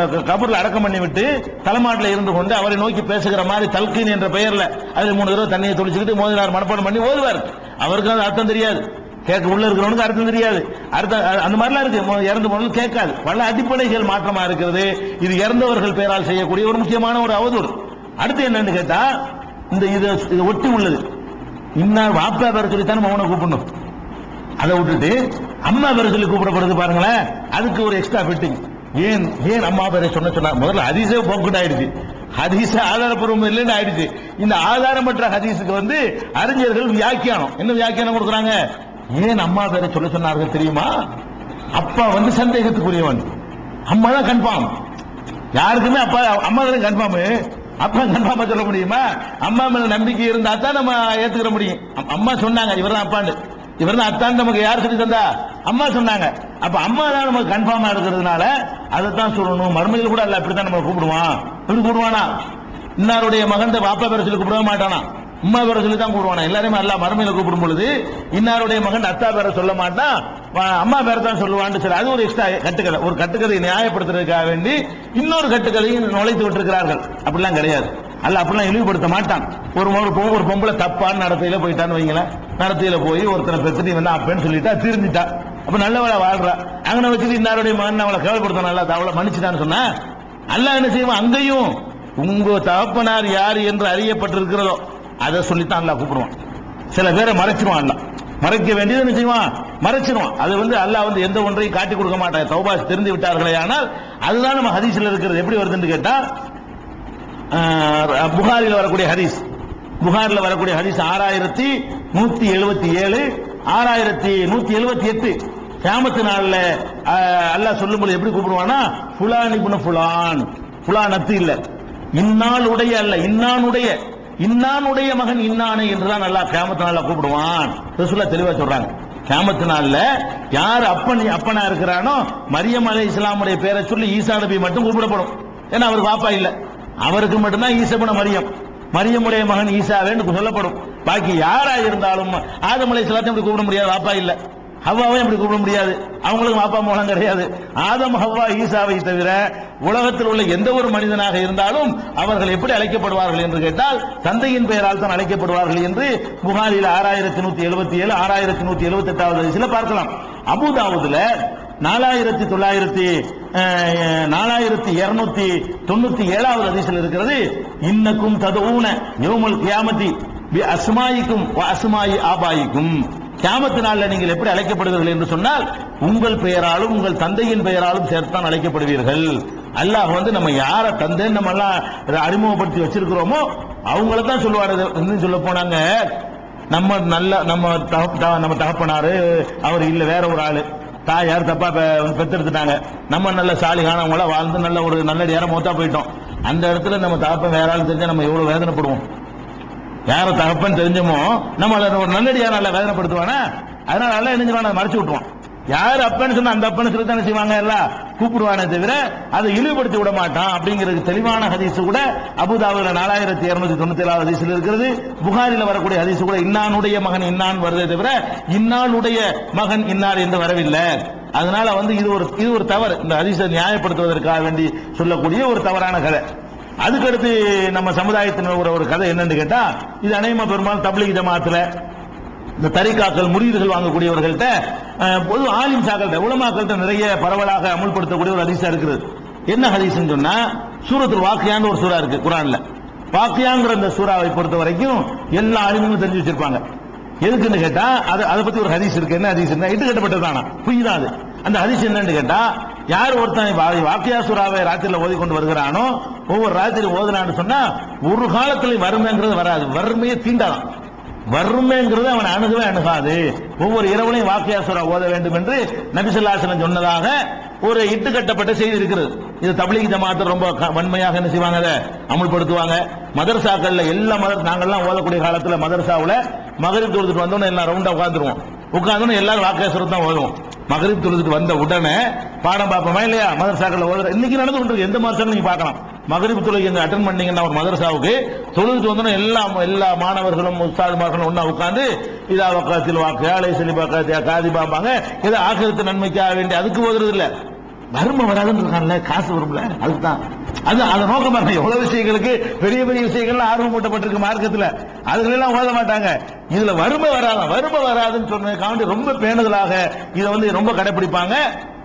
கபூர்ல அடக்கம் பண்ணி விட்டு தலைமாட்டில் இருந்து கொண்டு அவரை நோக்கி பேசுகிற மாதிரி தல்கின் என்ற பெயர்ல அதில் மூணு தடவை தண்ணியை தொளிச்சுக்கிட்டு மோதினார் மனப்பாடம் பண்ணி ஓதுவார். அவருக்கு அது அர்த்தம் தெரியாது. கேட்க உள்ள இருக்கிறவனுக்கு அர்த்தம் தெரியாது. அர்த்தம் அந்த மாதிரிலாம் இருக்கு. இறந்து போனது கேட்காது. பல அடிப்படைகள் மாற்றமா இருக்கிறது. இது இறந்தவர்கள் பெயரால் செய்யக்கூடிய ஒரு முக்கியமான ஒரு அவதூறு. அடுத்து என்னன்னு கேட்டா இந்த இது ஒட்டி உள்ளது. இன்னார் வாப்பா பேர சொல்லித்தானே மௌன கூப்பிடணும். அதை விட்டுட்டு அம்மா பேரை சொல்லி கூப்பிடப்படுது பாருங்களேன். அதுக்கு ஒரு எக்ஸ்ட்ரா ஃபிட்டிங் ஏன் ஏன் அம்மா பேரை சொன்ன சொன்னா? முதல்ல ஹதீஸே போக்குட் ஆயிடுச்சு. ஹதீஸ் ஆதாரப்பூர்வம் இல்லைன்னு ஆயிடுச்சு. இந்த ஆதாரமற்ற ஹதீஸுக்கு வந்து அறிஞர்கள் வியாக்கியானம். என்ன வியாக்கியானம் கொடுக்குறாங்க? ஏன் அம்மா பேரை சொல்ல சொன்னார்கள் தெரியுமா? அப்பா வந்து சந்தேகத்துக்குரியவன். அம்மா தான் கன்ஃபார்ம். யாருக்குமே அப்பா அம்மா தானே கன்ஃபார்மு? அப்பா கன்ஃபார்மா சொல்ல முடியுமா? அம்மா மேல நம்பிக்கை இருந்தா தான் நம்ம ஏத்துக்கிற முடியும். அம்மா சொன்னாங்க இவர் தான் அப்பான்னு. இவர் தான் அத்தான் நமக்கு யார் சொல்லி தந்தா? அம்மா சொன்னாங்க. அப்ப அம்மா தான் நமக்கு கன்ஃபார்மா இருக்கிறதுனால அதை தான் சொல்லணும். மறுமையில் கூட அல்ல அப்படித்தான் நம்ம கூப்பிடுவான். இப்படி கூப்பிடுவானா? இன்னாருடைய மகன் வாப்பா பேர சொல்லி கூப்பிடவே மாட்டானா? அம்மா பேர சொல்லி தான் கூப்பிடுவானா? எல்லாருமே அல்ல மறுமையில கூப்பிடும் பொழுது இன்னாருடைய மகன் அத்தா பேரை சொல்ல மாட்டான். அம்மா பேரை தான் சொல்லுவான்னு சொல்லி அது ஒரு எக்ஸ்ட்ரா கட்டுக்கதை. ஒரு கட்டுக்கதையை நியாயப்படுத்துறதுக்காக வேண்டி இன்னொரு கட்டுக்கதையும் நுழைத்து விட்டிருக்கிறார்கள். அப்படிலாம் கிடையாது. அல்ல அப்படிலாம் இழிவுபடுத்த மாட்டான். ஒரு ஒரு ஒரு பொம்பளை தப்பான நடத்தையில போயிட்டான்னு வைங்களேன். நடத்தையில போய் ஒருத்தனை பெற்றுட்டு வந்து அப்பேன்னு சொல்லிட்டா திரும்பிட்டான் அப்ப நல்லவளை வாழ்றா. அங்கன வச்சுட்டு இன்னாருடைய மகன் அவளை கேவலப்படுத்த நல்லா அவளை மன்னிச்சுட்டான்னு சொன்னா அல்லாஹ் என்ன செய்வான்? அங்கேயும் உங்க தகப்பனார் யார் என்று அறியப்பட்டிருக்கிறதோ அதை சொல்லித்தான் அல்லா கூப்பிடுவான். சில பேரை மறைச்சிருவான் அல்ல மறைக்க வேண்டியது என்ன செய்வான்? மறைச்சிருவான். அது வந்து அல்லாஹ் வந்து எந்த ஒன்றையும் காட்டி கொடுக்க மாட்டான். தௌபாஸ் தெரிந்து விட்டார்களே ஆனால் அதுதான் நம்ம ஹதீஸ்ல இருக்கிறது. எப்படி வருதுன்னு கேட்டா புகாரில் வரக்கூடிய ஹதீஸ். புகாரில் வரக்கூடிய ஹதீஸ் ஆறாயிரத்தி நூத்தி எழுபத்தி ஏழு ஆறாயிரத்தி நூத்தி எழுபத்தி எட்டு. கேமத்து நாள்ல ஆஹ், அல்லாஹ் சொல்லும்போது எப்படி கூப்பிடுவானா புலான் இப்னு புலான் புலான் அத்து இல்ல. இன்னாளுடைய அல்ல இன்னானுடைய. இன்னானுடைய மகன் இன்னானே என்றுதான் நல்லா கேமத்து நாள்ல கூப்பிடுவான். ரசூலுல்லாஹ் தெளிவா சொல்றாங்க. கேமத்து நாள்ல யார் அப்பன் அப்பனா இருக்கிறானோ மரியம் அலை இஸ்லாமுடைய பேரை சொல்லி ஈசா நபி மட்டும் கூப்பிடப்படும். ஏன்னா அவருக்கு பாப்பா இல்ல. அவருக்கு மட்டும்தான் ஈசபுன மரியம். மரியமுடைய மகன் ஈசாவேன்னு சொல்லப்படும். பாக்கி யாரா இருந்தாலும் ஆதமலை இஸ்லாத்தையும் கூப்பிட முடியாது பாப்பா இல்லை. ஹவ்வாவையும் அப்படி கூப்பிட முடியாது. அவங்களுக்கு அப்பா மூலம் கிடையாது. ஆதம் ஹவ்வா ஈசாவை தவிர உலகத்தில் உள்ள எந்த ஒரு மனிதனாக இருந்தாலும் அவர்கள் எப்படி அழைக்கப்படுவார்கள் என்று கேட்டால் தந்தையின் பெயரால் தான் அழைக்கப்படுவார்கள் என்று புகாரில் ஆறாயிரத்தி நூத்தி எழுபத்தி ஏழு ஆறாயிரத்தி நூத்தி எழுபத்தி எட்டாவது வயசுல பார்க்கலாம். அபுதாவுதுல நாலாயிரத்தி தொள்ளாயிரத்தி நாலாயிரத்தி இருநூத்தி தொண்ணூத்தி ஏழாவது அதிசல் இருக்கிறது இன்னக்கும் ததவுன யோமல் கியாமதி அசுமாயிக்கும் அசுமாயி ஆபாயிக்கும். கியாமத்து நாளில் நீங்கள் எப்படி அழைக்கப்படுவீர்கள் என்று சொன்னால் உங்கள் பெயராலும் உங்கள் தந்தையின் பெயராலும் சேர்த்தான் அழைக்கப்படுவீர்கள். அல்லாஹ் வந்து நம்ம யாரை தந்தைன்னு நம்ம எல்லாம் அறிமுகப்படுத்தி வச்சிருக்கிறோமோ அவங்கள தான் சொல்லுவாரு சொல்ல போனாங்க நம்ம நல்ல நம்ம தகப்ப- த- நம்ம தகப்பனாரு அவர் இல்ல வேற ஒரு ஆளு. தாயார் தப்பா பெத்தெடுத்துட்டாங்க. நம்ம நல்ல சாலிகானவங்கள வாழ்ந்து நல்ல ஒரு நல்ல நேரம் மூத்தா போயிட்டோம். அந்த இடத்துல நம்ம தகப்பன் வேற ஆள் தெரிஞ்சா நம்ம எவ்வளவு வேதனைப்படுவோம். யார தகப்பன் தெரிஞ்சோமோ நம்ம அதை ஒரு நல்லடியா நல்லா வேதனைப்படுத்துவானா? அதனால நல்லா என்ன மறைச்சு விட்டுருவான். யார் அப்பன்னு சொன்னா அந்த அப்பன்னு சொல்லி தானே செய்வாங்க எல்லாம் கூப்பிடுவானே தவிர அதை இழிவுபடுத்தி விட மாட்டான் அப்படிங்கிறது தெளிவான ஹதீஸ் கூட அபுதாபுல நாலாயிரத்தி இருநூத்தி தொண்ணூத்தி ஏழாவது ஹதீஸ்ல இருக்கிறது. புகாரில வரக்கூடிய ஹதீஸ் கூட இன்னானுடைய மகன் இன்னான் வருதே தவிர இன்னானுடைய மகன் இன்னார் என்று வரவில்லை. அதனால வந்து இது ஒரு இது ஒரு தவறு. இந்த ஹதீஸை நியாயப்படுத்துவதற்காக வேண்டி சொல்லக்கூடிய ஒரு தவறான கதை. அதுக்கடுத்து நம்ம சமுதாயத்தினர் ஒரு ஒரு கதை என்னன்னு கேட்டா இது அநேகமா பெரும்பாலும் தப்லீக் ஜமாத்துல இந்த தரிகாக்கள் முறியீடுகள் வாங்கக்கூடியவர்கள்ட்ட பொது ஆலிம் சாக்கள்கிட்ட உலமாக்கள்கிட்ட நிறைய பரவலாக அமுல்படுத்தக்கூடிய ஒரு ஹதீஸா இருக்குது. என்ன ஹதீஸ்னு சொன்னா சூரத்தில் வாக்கியான்னு ஒரு சூறா இருக்கு குரான்ல. வாக்கியாங்கிற அந்த சூறாவை பொறுத்த வரைக்கும் எல்லா ஆலிமும் தெரிஞ்சு வச்சிருப்பாங்க. எதுக்குன்னு கேட்டா அது அதை பத்தி ஒரு ஹதீஸ் இருக்கு. என்ன ஹதீஸ் இட்டு கட்டப்பட்டதானா பொய் அது? அந்த ஹதீஸ் என்னன்னு கேட்டா யார் ஒருத்தன் வா- வாக்கியா சூறாவை ராத்திரில ஓதி கொண்டு வருகிறானோ ஒவ்வொரு ராத்திரி ஓதுனான்னு சொன்னா ஒரு காலத்துல வறுமைங்கிறது வராது. வறுமையை தீண்டாதான். வறுமைங்கிறது அவன் அணுகவே அணுகாது. ஒவ்வொரு இரவுலையும் வாக்கியாசுரா ஓத வேண்டும் என்று நபிசல்லாசனம் சொன்னதாக ஒரு இட்டு கட்டப்பட்ட செய்தி இருக்கிறது. இது தப்லீக் ஜமாத்து ரொம்ப க- வன்மையாக என்ன செய்வாங்க? அதை அமுல்படுத்துவாங்க. மதரசாக்கள்ல எல்லா மதர் நாங்கள்லாம் ஓதக்கூடிய காலத்துல மதரசாவுல மகரிப் தொழுதுட்டு வந்தோன்னு எல்லாம் ரவுண்டா உட்காந்துருவோம் உட்காந்தோன்னு எல்லாரும் வாக்கியாசுரம் தான் ஓதுவோம். மகரிப் தொழுதுக்கு வந்த உடனே பாடம் பார்ப்போமா இல்லையா? மதரசாக்கள் ஓதுற இன்னைக்கு நடந்து கொண்டு எந்த மதரசாலும் நீங்க பார்க்கலாம். மகரிப் தொழுகை எங்க அட்டன் பண்ணீங்கன்னா ஒரு மதரசாவுக்கு தொழுதுட்டு வந்தோன்னா எல்லா எல்லா மாணவர்களும் உஸ்தாதுமார்களும் ஒன்றா உட்காந்து இதா வக்காத்தில் வாக்கு அலை செலி பக்காத்தியா காதி பார்ப்பாங்க ஏதோ ஆக்கிரத்து நன்மைக்காக வேண்டிய அதுக்கு ஓதுறது இல்லை வறுமை வராதுன்னு இருக்கான்ல காசு வரும்ல அதுதான். அது அதை நோக்க மாட்டாங்க எவ்வளவு விஷயங்களுக்கு பெரிய பெரிய விஷயங்கள்லாம் ஆர்வம் மூட்டப்பட்டிருக்கு மார்க்கத்துல. அதுகளெல்லாம் ஓத மாட்டாங்க. இதுல வறுமை வராதான் வறுமை வராதுன்னு சொன்னதுக்காண்டி ரொம்ப பேணுதலாக இதை வந்து ரொம்ப கடைபிடிப்பாங்க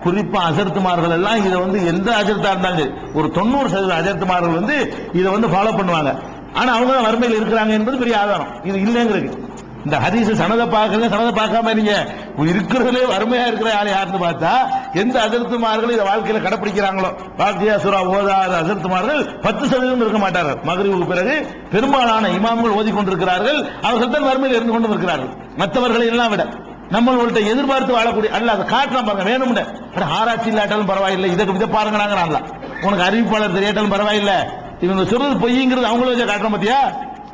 குறிப்பா அஜர்த்துமார்கள் எல்லாம் இதை வந்து எந்த அஜர்த்தா இருந்தாங்க ஒரு தொண்ணூறு சதவீத அஜர்த்துமார்கள் வந்து இதை வந்து ஃபாலோ பண்ணுவாங்க. ஆனா அவங்க தான் வறுமையில் இருக்கிறாங்க என்பது பெரிய ஆதாரம். இது இல்லைங்கிறது இந்த ஹதீஸ் சனதை பார்க்கல சனதை பார்க்காம நீங்க இருக்கிறதுலே வறுமையா இருக்கிற ஆள் யாருன்னு பார்த்தா எந்த அதிர்த்துமார்கள் இதை வாழ்க்கையில கடைப்பிடிக்கிறாங்களோ? பாக்கியா சுரா ஓதாத அதிர்த்துமார்கள் பத்து சதவீதம் இருக்க மாட்டார்கள். மகரிவுக்கு பிறகு பெரும்பாலான இமாம்கள் ஓதி கொண்டிருக்கிறார்கள் அவர்கள் தான் வறுமையில் இருந்து கொண்டு இருக்கிறார்கள் மற்றவர்களை எல்லாம் விட நம்மள்கிட்ட எதிர்பார்த்து வாழக்கூடிய அல்ல அதை காட்டலாம் பாருங்க வேணும்னு. ஆராய்ச்சி இல்லாட்டாலும் பரவாயில்லை. இதை இதை பாருங்க நாங்க உனக்கு அறிவிப்பாளர் தெரியாட்டாலும் பரவாயில்லை. இவங்க சொல்றது பொய்ங்கிறது அவங்களும் வச்சு காட்டுறோம் பாத்தியா?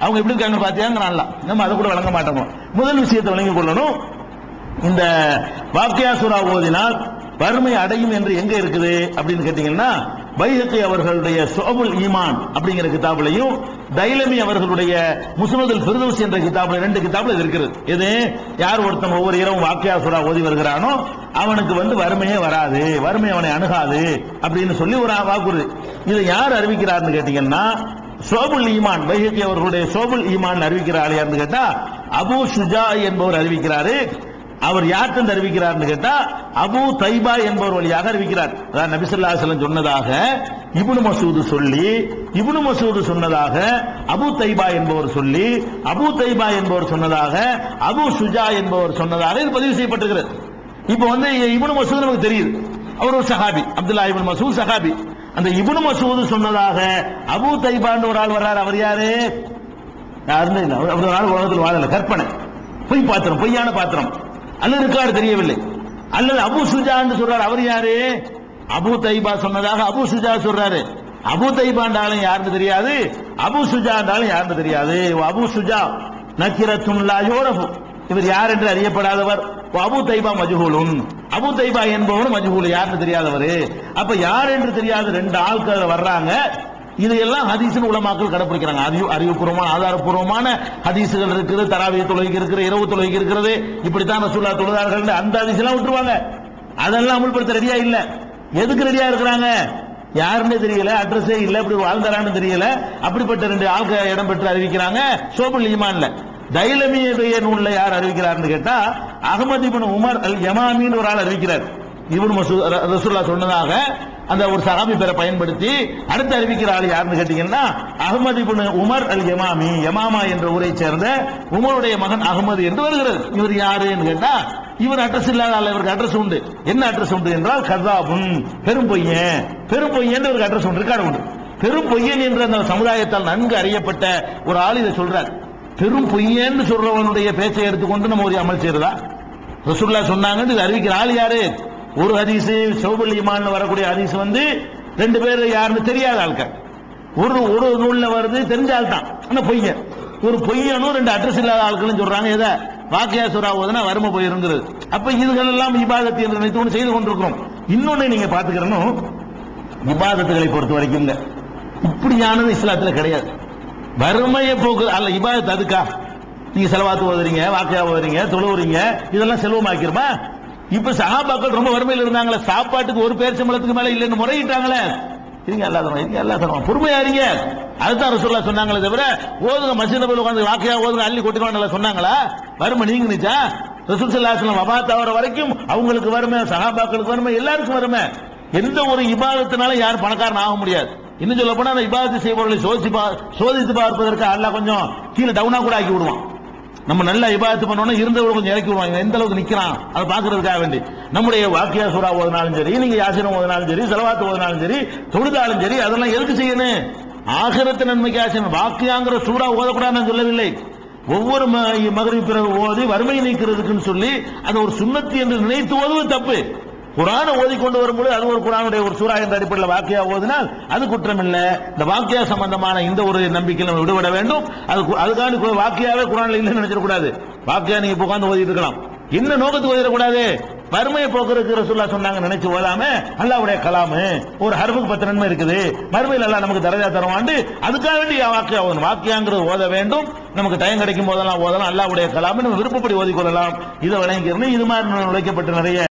அவங்க எப்படி இருக்காங்க பார்த்தியாங்கிறான்ல நம்ம அதை கூட வழங்க மாட்டோம்? முதல் விஷயத்தை வழங்கிக் கொள்ளணும். இந்த வாக்கியாசுரா ஓதினால் வறுமை அடையும் என்று எங்க இருக்குது அப்படின்னு கேட்டீங்கன்னா பைஹக்கி அவர்களுடைய சோபுல் ஈமான் அப்படிங்கிற கிதாபிலையும் தைலமி அவர்களுடைய முஸ்னதுல் ஃபிர்தௌஸ் என்ற கிதாபில் ரெண்டு கிதாபில் இது இருக்கிறது இது யார் ஒருத்தன் ஒவ்வொரு இரவும் வாக்கியாசுரா ஓதி வருகிறானோ அவனுக்கு வந்து வறுமையே வராது வறுமை அவனை அணுகாது அப்படின்னு சொல்லி ஒரு வாக்குறுதி. இதை யார் அறிவிக்கிறார்னு கேட்டீங்கன்னா சோபுல் ஈமான். பைஹக்கி அவர்களுடைய சோபுல் ஈமான் அறிவிக்கிறார் யாருன்னு கேட்டா அபு சுஜா என்பவர் அறிவிக்கிறாரு. அவர் யார்கிட்ட அறிவிக்கிறார்னு கேட்டா அபு தைபா என்பவர் வழியாக அறிவிக்கிறார். அதான் நபிசல்லா செல்லம் சொன்னதாக இபுனு மசூது சொல்லி இபுனு மசூது சொன்னதாக அபு தைபா என்பவர் சொல்லி அபு தைபா என்பவர் சொன்னதாக அபு சுஜா என்பவர் சொன்னதாக இது பதிவு செய்யப்பட்டிருக்கிறது. இப்போ வந்து இபுனு மசூது நமக்கு தெரியுது. அவர் ஒரு சஹாபி அப்துல்லா இபுன் மசூத் சஹாபி. அந்த இபுனு மசூது சொன்னதாக அபு தைபான்னு ஒரு ஆள் வர்றாரு. அவர் யாரு? யாருமே அவர் அவர் ஒரு ஆள் உலகத்தில் வாழல. கற்பனை. பொய் பாத்திரம் பொய்யான பாத்திரம். அல்லது இருக்காரு தெரியவில்லை. அல்லது அபு சுஜான்னு சொல்றாரு. அவர் யாரு? அபு தைபா சொன்னதாக அபு சுஜா சொல்றாரு. அபு தைபாண்டாலும் யாருன்னு தெரியாது. அபு சுஜாண்டாலும் யாருன்னு தெரியாது. அபு சுஜா. நக்கிரத்தும் யோரஃபு இவர் யார் என்று அறியப்படாதவர். அபு தைபா மஜ்ஹூலுன். அபு தைபா என்பவர் மஜ்ஹூல் யாருன்னு தெரியாதவர். அப்ப யார் என்று தெரியாத ரெண்டு ஆட்கள் வர்றாங்க. இதையெல்லாம் ஹதீஸ்னு உலமாக்கள் கடைப்பிடிக்கிறாங்க. அறிவு அறிவுபூர்வமான ஆதாரப்பூர்வமான ஹதீசுகள் இருக்குது தராவிய தொழுகை இருக்கிற இரவு தொலைக்கு இருக்கிறது இப்படித்தான் ரசூல்லா தொழுதார்கள் அந்த ஹதீஸ்லாம் விட்டுருவாங்க. அதெல்லாம் அமுல்படுத்த ரெடியா இல்ல. எதுக்கு ரெடியா இருக்கிறாங்க? யாருன்னு தெரியல அட்ரஸே இல்ல இப்படி வாழ்ந்தாரான்னு தெரியல. அப்படிப்பட்ட ரெண்டு ஆள்கள் இடம் பெற்று அறிவிக்கிறாங்க. சோபுல் ஈமான்ல. தைலமியுடைய நூல்ல யார் அறிவிக்கிறார்னு கேட்டா அகமது இப்னு உமர் அல் யமாமின்னு ஒரு ஆள் அறிவிக்கிறார். இவன் ரசூல்லா சொன்னதாக அந்த ஒரு சகாபி பேரை பயன்படுத்தி அடுத்து அறிவிக்கிற ஆள் யாருன்னு கேட்டீங்கன்னா Ahmad ibn Umar al Yamami Yamama என்ற ஊரை சேர்ந்த உமருடைய மகன் அகமது என்று வருகிறது இவர் யாருன்னு கேட்டா இவர் அட்ரஸ் இல்லாத ஆள் இவருக்கு அட்ரஸ் உண்டு. என்ன அட்ரஸ் உண்டு என்றால் கதாபுன் பெரும் பொய்யன். பெரும் பொய்யன் இவருக்கு அட்ரஸ் உண்டு ரெக்கார்டு உண்டு. பெரும் பொய்யன் என்ற அந்த சமுதாயத்தால் நன்கு அறியப்பட்ட ஒரு ஆள் இதை சொல்றார். பெரும் பொய்யன்னு சொல்றவனுடைய பேச்சை எடுத்துக்கொண்டு நம்ம ஒரு அமல் செய்யறதா? ரசுல்லா சொன்னாங்கன்னு இது அறிவிக்கிற ஆள் யாரு? ஒரு ஹதீஸ் சௌபல்யமான் வரக்கூடிய ஹதீஸ் வந்து ரெண்டு பேர் யாருன்னு தெரியாத ஆட்கள் ஒரு ஒரு நூல்ல வருது தெரிஞ்ச ஆள் தான். ஆனா பொய்யன் ஒரு பொய்யனும் ரெண்டு அட்ரஸ் இல்லாத ஆட்களும் சொல்றாங்க. எதை? வாக்கியா சுறா ஓதுனா வறுமை போயிருங்கிறது. அப்ப இதுகள் எல்லாம் இபாதத்து என்று நினைத்து ஒன்று செய்து கொண்டிருக்கிறோம். இன்னொன்னு நீங்க பாத்துக்கிறனும் இபாதத்துகளை பொறுத்த வரைக்கும் இப்படியானது இஸ்லாத்துல கிடையாது. வறுமையை போக்கு அல்ல இபாதத்து அதுக்கா? நீங்க செலவாத்து ஓதுறீங்க வாக்கையா ஓதுறீங்க தொழுவுறீங்க இதெல்லாம் செலவமாக்கிருமா? இப்ப சகாபாக்கள் ரொம்ப வறுமையில் இருந்தாங்களே சாப்பாட்டுக்கு ஒரு பேர் சம்பளத்துக்கு மேல இல்லைன்னு முறையிட்டாங்களே. இருங்க எல்லா தரமா இருங்க எல்லா தரமா பொறுமையா இருங்க. அதுதான் ரசூல்லா சொன்னாங்களே தவிர ஓதுங்க மசீன போய் உட்காந்து வாக்கையா ஓதுங்க அள்ளி கொட்டிக்கணும் சொன்னாங்களா? வறுமை நீங்க நிச்சா ரசூல் சல்லாஹ் வபாத் ஆகிற வரைக்கும் அவங்களுக்கு வறுமை சகாபாக்களுக்கு வறுமை எல்லாருக்கும் வறுமை. எந்த ஒரு இபாதத்தினால யாரும் பணக்காரன் ஆக முடியாது. இன்னும் சொல்ல போனா அந்த இபாதத்தை செய்பவர்களை சோதிச்சு பா- சோதித்து பார்ப்பதற்கு அல்லாஹ் கொஞ்சம் கீழே டவுனா கூட ஆக்கி விடுவான். நம்ம நல்லா இபாயத்து பண்ணோம்னா இருந்தவங்க கொஞ்சம் இறக்கி விடுவாங்க. எந்த அளவுக்கு நிக்கிறான்? அதை பாக்குறதுக்காக வேண்டி. நம்முடைய வாக்கியா சூறா ஓதினாலும் சரி நீங்க யாசிரம் ஓதினாலும் சரி செலவாத்து ஓதினாலும் சரி தொழுதாலும் சரி அதெல்லாம் எதுக்கு செய்யணும்? ஆகிரத்து நன்மைக்கு ஆசனம் வாக்கியாங்கிற சூறா ஓதக்கூடாதுன்னு சொல்லவில்லை. ஒவ்வொரு ம- பிறகு ஓதி வறுமை நீக்கிறதுக்குன்னு சொல்லி அதை ஒரு சுண்ணத்து என்று நினைத்து ஓதுவது தப்பு. குரானை ஓதி கொண்டு வரும்போது அது ஒரு குரானுடைய ஒரு சூறா என்ற அடிப்படையில் வாக்கியா ஓதினால் அது குற்றம் இல்லை இந்த வாக்கியா சம்பந்தமான இந்த ஒரு நம்பிக்கையில் நம்ம விடுபட வேண்டும். அது அதுக்கான வாக்கியாவே குரானில் இல்லைன்னு நினைச்சிடக்கூடாது வாக்கியா நீங்க உட்காந்து ஓதிட்டு இருக்கலாம். என்ன நோக்கத்துக்கு ஓதிடக்கூடாது வறுமையை போக்குறதுக்கு ரசூல்லா சொன்னாங்க நினைச்சு ஓதாம அல்லாவுடைய கலாமு ஒரு ஹர்புக்கு பத்து நன்மை இருக்குது. மறுமையில் எல்லாம் நமக்கு தரதா தருவாண்டு அதுக்காக வேண்டி வாக்கியா ஓதணும். வாக்கியாங்கிறது ஓத வேண்டும். நமக்கு டைம் கிடைக்கும் போதெல்லாம் ஓதலாம். அல்லாவுடைய கலாமு நம்ம விருப்பப்படி ஓதிக்கொள்ளலாம். இதை விளங்கிக்கிறணும் இது மாதிரி நுழைக்கப்பட்டு நிறைய